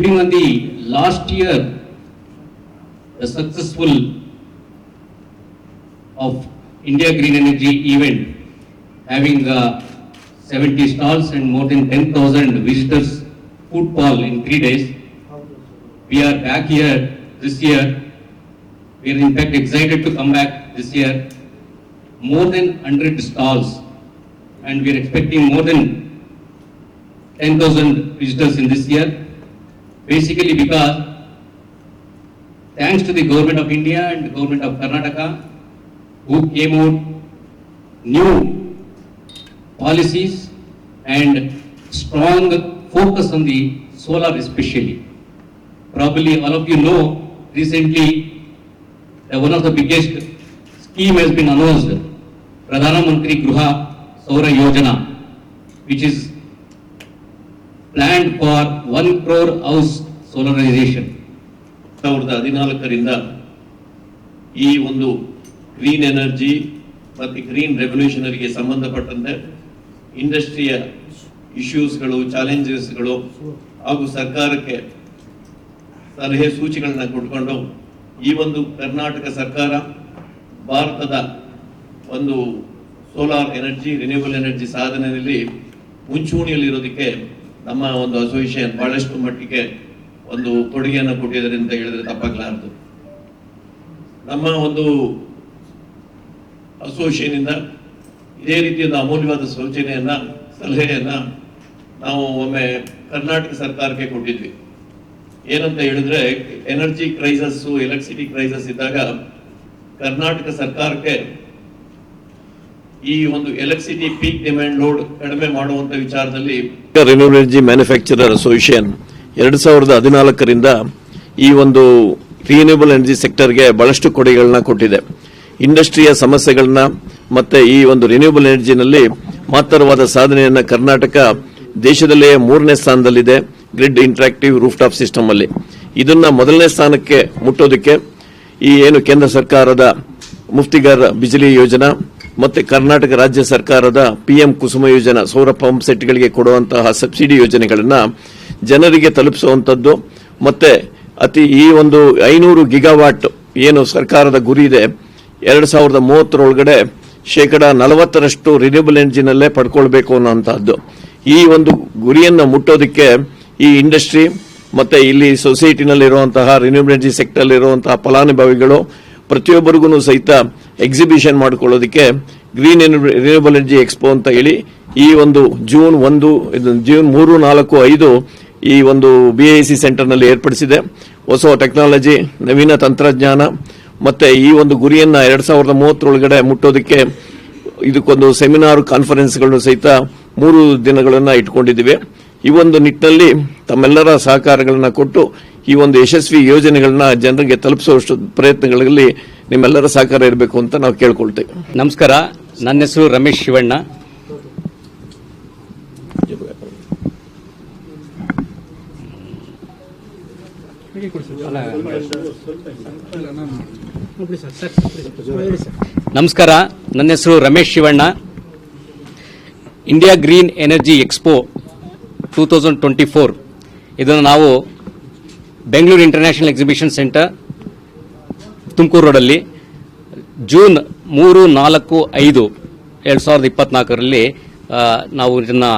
building on the last year, the successful of India Green Energy event, having uh, 70 stalls and more than 10,000 visitors football in three days. We are back here this year. We are in fact excited to come back this year. More than 100 stalls and we are expecting more than 10,000 visitors in this year. Basically because thanks to the government of India and government of Karnataka who came out new policies and strong focus on the solar especially. Probably all of you know recently uh, one of the biggest scheme has been announced, Pradhana Mantri Gruha Saura Yojana, which is planned for one crore house solarization ಸಾವಿರದ ಹದಿನಾಲ್ಕರಿಂದ ಈ ಒಂದು green energy ಮತ್ತು green ರೆವಲ್ಯೂಷನರಿಗೆ ಸಂಬಂಧಪಟ್ಟಂತೆ ಇಂಡಸ್ಟ್ರಿಯ ಇಶ್ಯೂಸ್ಗಳು ಚಾಲೆಂಜಸ್ಗಳು ಹಾಗೂ ಸರ್ಕಾರಕ್ಕೆ ಸಲಹೆ ಸೂಚಿಗಳನ್ನ ಕೊಟ್ಕೊಂಡು ಈ ಒಂದು ಕರ್ನಾಟಕ ಸರ್ಕಾರ ಭಾರತದ ಒಂದು ಸೋಲಾರ್ ಎನರ್ಜಿ ರಿನ್ಯೂಬಲ್ ಎನರ್ಜಿ ಸಾಧನೆಯಲ್ಲಿ ಮುಂಚೂಣಿಯಲ್ಲಿರೋದಕ್ಕೆ ನಮ್ಮ ಒಂದು ಅಸೋಸಿಯೇಷನ್ ಬಹಳಷ್ಟು ಮಟ್ಟಿಗೆ ಒಂದು ಕೊಡುಗೆಯನ್ನು ಕೊಟ್ಟಿದ್ದಾರೆ ಅಂತ ಹೇಳಿದ್ರೆ ತಪ್ಪಾಗಲಾರದು. ನಮ್ಮ ಒಂದು ಅಸೋಸಿಯೇಷನ್ ಇಂದ ಇದೇ ರೀತಿಯಾದ ಅಮೂಲ್ಯವಾದ ಸೂಚನೆಯನ್ನ, ಸಲಹೆಯನ್ನ ನಾವು ಒಮ್ಮೆ ಕರ್ನಾಟಕ ಸರ್ಕಾರಕ್ಕೆ ಕೊಟ್ಟಿದ್ವಿ. ಏನಂತ ಹೇಳಿದ್ರೆ, ಎನರ್ಜಿ ಕ್ರೈಸಸ್ಸು, ಎಲೆಕ್ಟ್ರಿಸಿಟಿ ಕ್ರೈಸಸ್ ಇದ್ದಾಗ ಕರ್ನಾಟಕ ಸರ್ಕಾರಕ್ಕೆ ಈ ಒಂದು ಎಲೆಕ್ಟ್ರಿಸಿಟಿ ಪೀಕ್ ಡಿಮ್ಯಾಂಡ್ ಲೋಡ್ ಕಡಿಮೆ ಮಾಡುವಂತ ವಿಚಾರದಲ್ಲಿ ರಿನ್ಯೂಬಲ್ ಎನರ್ಜಿ ಮ್ಯಾನುಫ್ಯಾಕ್ಚರರ್ ಅಸೋಸಿಯೇಷನ್ ಎರಡು ಸಾವಿರದ ಹದಿನಾಲ್ಕರಿಂದ ಈ ಒಂದು ರಿನ್ಯೂಬಲ್ ಎನರ್ಜಿ ಸೆಕ್ಟರ್ಗೆ ಬಹಳಷ್ಟು ಕೊಡುಗೆಗಳನ್ನ ಕೊಟ್ಟಿದೆ. ಇಂಡಸ್ಟ್ರಿಯ ಸಮಸ್ಯೆಗಳನ್ನ ಮತ್ತೆ ಈ ಒಂದು ರಿನ್ಯೂಬಲ್ ಎನರ್ಜಿನಲ್ಲಿ ಮಹತ್ತರವಾದ ಸಾಧನೆಯನ್ನ ಕರ್ನಾಟಕ ದೇಶದಲ್ಲೇ ಮೂರನೇ ಸ್ಥಾನದಲ್ಲಿದೆ grid interactive roof top system ಅಲ್ಲಿ. ಇದನ್ನ ಮೊದಲನೇ ಸ್ಥಾನಕ್ಕೆ ಮುಟ್ಟೋದಕ್ಕೆ ಈ ಏನು ಕೇಂದ್ರ ಸರ್ಕಾರದ ಮುಫ್ತಿಗಾರ ಬಿಜಲಿ ಯೋಜನಾ ಮತ್ತೆ ಕರ್ನಾಟಕ ರಾಜ್ಯ ಸರ್ಕಾರದ ಪಿಎಂ ಕುಸುಮ ಯೋಜನಾ ಸೌರ ಪಂಪ್ ಸೆಟ್ಗಳಿಗೆ ಕೊಡುವಂತಹ ಸಬ್ಸಿಡಿ ಯೋಜನೆಗಳನ್ನು ಜನರಿಗೆ ತಲುಪಿಸುವಂಥದ್ದು ಮತ್ತೆ ಅತಿ ಈ ಒಂದು ಐನೂರು ಗಿಗಾವಾಟ್ ಏನು ಸರ್ಕಾರದ ಗುರಿ ಇದೆ, ಎರಡು ಸಾವಿರದ ಮೂವತ್ತರೊಳಗಡೆ ಶೇಕಡ ನಲವತ್ತರಷ್ಟು ರಿನ್ಯೂಬಲ್ ಎನರ್ಜಿನಲ್ಲೇ ಪಡ್ಕೊಳ್ಬೇಕು ಅನ್ನೋಂಥದ್ದು ಈ ಒಂದು ಗುರಿಯನ್ನು ಮುಟ್ಟೋದಕ್ಕೆ ಈ ಇಂಡಸ್ಟ್ರಿ ಮತ್ತೆ ಇಲ್ಲಿ ಸೊಸೈಟಿನಲ್ಲಿರುವಂತಹ ರಿನ್ಯೂಬಲ್ ಎನರ್ಜಿ ಸೆಕ್ಟರ್ ಇರುವಂತಹ ಫಲಾನುಭವಿಗಳು ಪ್ರತಿಯೊಬ್ಬರಿಗೂ ಸಹಿತ ಎಕ್ಸಿಬಿಷನ್ ಮಾಡಿಕೊಳ್ಳೋದಕ್ಕೆ ಗ್ರೀನ್ ರಿನ್ಯೂಬಲ್ ಎನರ್ಜಿ ಎಕ್ಸ್ಪೋ ಅಂತ ಹೇಳಿ ಈ ಒಂದು ಜೂನ್ ಒಂದು ಜೂನ್ ಮೂರು, ನಾಲ್ಕು, ಐದು ಈ ಒಂದು ಬಿಐಸಿ ಸೆಂಟರ್ನಲ್ಲಿ ಏರ್ಪಡಿಸಿದೆ. ಹೊಸ ಟೆಕ್ನಾಲಜಿ ನವೀನ ತಂತ್ರಜ್ಞಾನ ಮತ್ತೆ ಈ ಒಂದು ಗುರಿಯನ್ನ ಎರಡ್ ಸಾವಿರದ ಮೂವತ್ತರೊಳಗಡೆ ಮುಟ್ಟೋದಕ್ಕೆ ಇದಕ್ಕೊಂದು ಸೆಮಿನಾರ್ ಕಾನ್ಫರೆನ್ಸ್ಗಳನ್ನು ಸಹಿತ ಮೂರು ದಿನಗಳನ್ನ ಇಟ್ಕೊಂಡಿದ್ದೀವಿ. ಈ ಒಂದು ನಿಟ್ಟಿನಲ್ಲಿ ತಮ್ಮೆಲ್ಲರ ಸಹಕಾರಗಳನ್ನು ಕೊಟ್ಟು ಈ ಒಂದು ಯಶಸ್ವಿ ಯೋಜನೆಗಳನ್ನ ಜನರಿಗೆ ತಲುಪಿಸುವಷ್ಟು ಪ್ರಯತ್ನಗಳಲ್ಲಿ ನಿಮ್ಮೆಲ್ಲರ ಸಹಕಾರ ಇರಬೇಕು ಅಂತ ನಾವು ಕೇಳ್ಕೊಳ್ತೇವೆ. ನಮಸ್ಕಾರ. ನನ್ನ ಹೆಸರು ರಮೇಶ್ ಶಿವಣ್ಣ. ನಮಸ್ಕಾರ. ನನ್ನ ಹೆಸರು Ramesh Shivanna. India green energy expo two thousand twenty four ಇದನ್ನು ನಾವು Bengaluru international exhibition centre Tumakuru ರೋಡಲ್ಲಿ ಜೂನ್ ಮೂರು, ನಾಲ್ಕು, ಐದು, ಎರಡು ಸಾವಿರದ ಇಪ್ಪತ್ನಾಲ್ಕರಲ್ಲಿ ನಾವು ಇದನ್ನು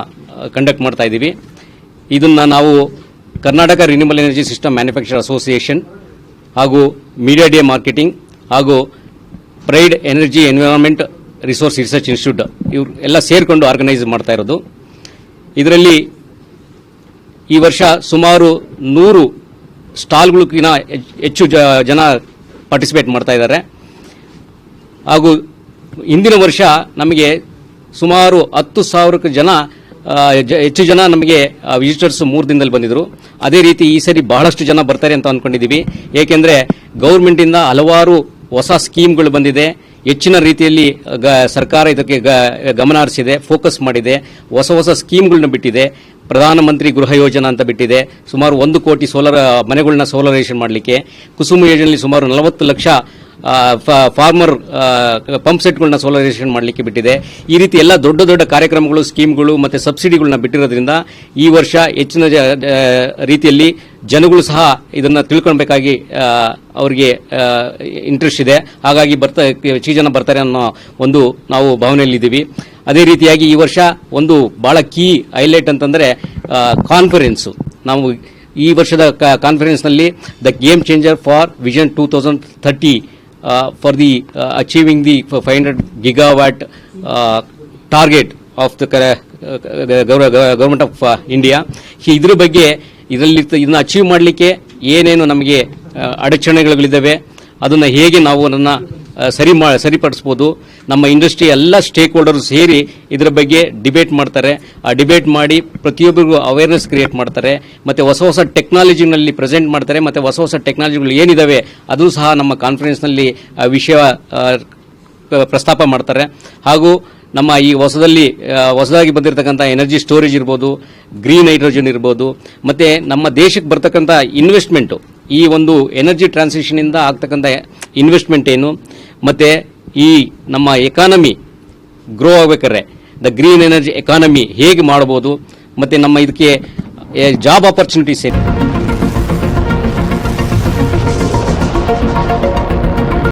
ಕಂಡಕ್ಟ್ ಮಾಡ್ತಾ ಇದ್ದೀವಿ. ಇದನ್ನು ನಾವು Karnataka renewable energy system manufacture association ಹಾಗೂ ಮೀಡಿಯಾ ಡೇ ಮಾರ್ಕೆಟಿಂಗ್ ಹಾಗೂ pride energy environment resource research institute ಇವರು ಎಲ್ಲ ಸೇರಿಕೊಂಡು ಆರ್ಗನೈಸ್ ಮಾಡ್ತಾ ಇರೋದು. ಇದರಲ್ಲಿ ಈ ವರ್ಷ ಸುಮಾರು ನೂರು ಸ್ಟಾಲ್ಗಳಿಗಿನ ಹೆಚ್ಚು ಜನ ಪಾರ್ಟಿಸಿಪೇಟ್ ಮಾಡ್ತಾ ಇದ್ದಾರೆ. ಹಾಗೂ ಹಿಂದಿನ ವರ್ಷ ನಮಗೆ ಸುಮಾರು ಹತ್ತು ಸಾವಿರಕ್ಕೆ ಜನ ಹೆಚ್ಚು ಜನ ನಮಗೆ ವಿಸಿಟರ್ಸ್ ಮೂರು ದಿನದಲ್ಲಿ ಬಂದಿದ್ದರು ಅದೇ ರೀತಿ ಈ ಸರಿ ಬಹಳಷ್ಟು ಜನ ಬರ್ತಾರೆ ಅಂತ ಅಂದ್ಕೊಂಡಿದ್ದೀವಿ ಏಕೆಂದರೆ ಗೌರ್ಮೆಂಟಿಂದ ಹಲವಾರು ಹೊಸ ಸ್ಕೀಮ್ಗಳು ಬಂದಿದೆ. ಹೆಚ್ಚಿನ ರೀತಿಯಲ್ಲಿ ಸರ್ಕಾರ ಇದಕ್ಕೆ ಗಮನ ಹರಿಸಿದೆ ಫೋಕಸ್ ಮಾಡಿದೆ. ಹೊಸ ಹೊಸ ಸ್ಕೀಮ್ಗಳನ್ನ ಬಿಟ್ಟಿದೆ. ಪ್ರಧಾನಮಂತ್ರಿ ಗೃಹ ಯೋಜನಾ ಅಂತ ಬಿಟ್ಟಿದೆ. ಸುಮಾರು ಒಂದು ಕೋಟಿ ಸೋಲಾರ್ ಮನೆಗಳನ್ನ ಸೋಲರೈಸೇಷನ್ ಮಾಡಲಿಕ್ಕೆ. ಕುಸುಮ ಯೋಜನೆಯಲ್ಲಿ ಸುಮಾರು ನಲವತ್ತು ಲಕ್ಷ ಫಾರ್ಮರ್ ಪಂಪ್ ಸೆಟ್ಗಳನ್ನ ಸೋಲರೈಸೇಷನ್ ಮಾಡಲಿಕ್ಕೆ ಬಿಟ್ಟಿದೆ. ಈ ರೀತಿ ಎಲ್ಲ ದೊಡ್ಡ ದೊಡ್ಡ ಕಾರ್ಯಕ್ರಮಗಳು ಸ್ಕೀಮ್ಗಳು ಮತ್ತು ಸಬ್ಸಿಡಿಗಳನ್ನ ಬಿಟ್ಟಿರೋದ್ರಿಂದ ಈ ವರ್ಷ ಹೆಚ್ಚಿನ ರೀತಿಯಲ್ಲಿ ಜನಗಳು ಸಹ ಇದನ್ನ ತಿಳ್ಕೊಳ್ಬೇಕಾಗಿ ಅವರಿಗೆ ಇಂಟ್ರೆಸ್ಟ್ ಇದೆ. ಹಾಗಾಗಿ ಬರ್ತಾ ಹೆಚ್ಚು ಜನ ಬರ್ತಾರೆ ಅನ್ನೋ ಒಂದು ನಾವು ಭಾವನೆಯಲ್ಲಿದ್ದೀವಿ. ಅದೇ ರೀತಿಯಾಗಿ ಈ ವರ್ಷ ಒಂದು ಭಾಳ ಕೀ ಹೈಲೈಟ್ ಅಂತಂದರೆ ಕಾನ್ಫರೆನ್ಸು ನಾವು ಈ ವರ್ಷದ ಕಾನ್ಫರೆನ್ಸ್ನಲ್ಲಿ the game changer for vision two thousand thirty for the achieving the five hundred gigawatt target of the government of India ಇದ್ರ ಬಗ್ಗೆ ಇದರಲ್ಲಿ ಇದನ್ನ ಅಚೀವ್ ಮಾಡಲಿಕ್ಕೆ ಏನೇನು ನಮಗೆ ಆ, ಅಡಚಣೆಗಳಿದ್ದಾವೆ ಅದನ್ನು ಹೇಗೆ ನಾವು ಆ, ಸರಿ ಮಾ ಸರಿಪಡಿಸ್ಬೋದು. ನಮ್ಮ ಇಂಡಸ್ಟ್ರಿ ಎಲ್ಲ ಸ್ಟೇಕ್ ಹೋಲ್ಡರ್ಸ್ ಸೇರಿ ಇದರ ಬಗ್ಗೆ ಡಿಬೇಟ್ ಮಾಡ್ತಾರೆ. ಆ ಡಿಬೇಟ್ ಮಾಡಿ ಪ್ರತಿಯೊಬ್ಬರಿಗೂ ಅವೇರ್ನೆಸ್ ಕ್ರಿಯೇಟ್ ಮಾಡ್ತಾರೆ. ಮತ್ತು ಹೊಸ ಹೊಸ ಟೆಕ್ನಾಲಜಿನಲ್ಲಿ ಪ್ರೆಸೆಂಟ್ ಮಾಡ್ತಾರೆ. ಮತ್ತು ಹೊಸ ಹೊಸ ಟೆಕ್ನಾಲಜಿಗಳು ಏನಿದಾವೆ ಅದು ಸಹ ನಮ್ಮ ಕಾನ್ಫರೆನ್ಸ್ನಲ್ಲಿ ವಿಷಯ ಪ್ರಸ್ತಾಪ ಮಾಡ್ತಾರೆ. ಹಾಗೂ ನಮ್ಮ ಈ ಹೊಸದಲ್ಲಿ ಹೊಸದಾಗಿ ಬಂದಿರತಕ್ಕಂಥ ಎನರ್ಜಿ ಸ್ಟೋರೇಜ್ ಇರ್ಬೋದು ಗ್ರೀನ್ ಹೈಡ್ರೋಜನ್ ಇರ್ಬೋದು, ಮತ್ತು ನಮ್ಮ ದೇಶಕ್ಕೆ ಬರ್ತಕ್ಕಂಥ ಇನ್ವೆಸ್ಟ್ಮೆಂಟು ಈ ಒಂದು ಎನರ್ಜಿ ಟ್ರಾನ್ಸಿಷನಿಂದ ಆಗ್ತಕ್ಕಂಥ ಇನ್ವೆಸ್ಟ್ಮೆಂಟ್ ಏನು? ಮತ್ತು ಈ ನಮ್ಮ ಎಕಾನಮಿ ಗ್ರೋ ಆಗಬೇಕಾದ್ರೆ ದ ಗ್ರೀನ್ ಎನರ್ಜಿ ಎಕಾನಮಿ ಹೇಗೆ ಮಾಡ್ಬೋದು? ಮತ್ತು ನಮ್ಮ ಇದಕ್ಕೆ ಜಾಬ್ ಆಪರ್ಚುನಿಟೀಸ್ ಏನು?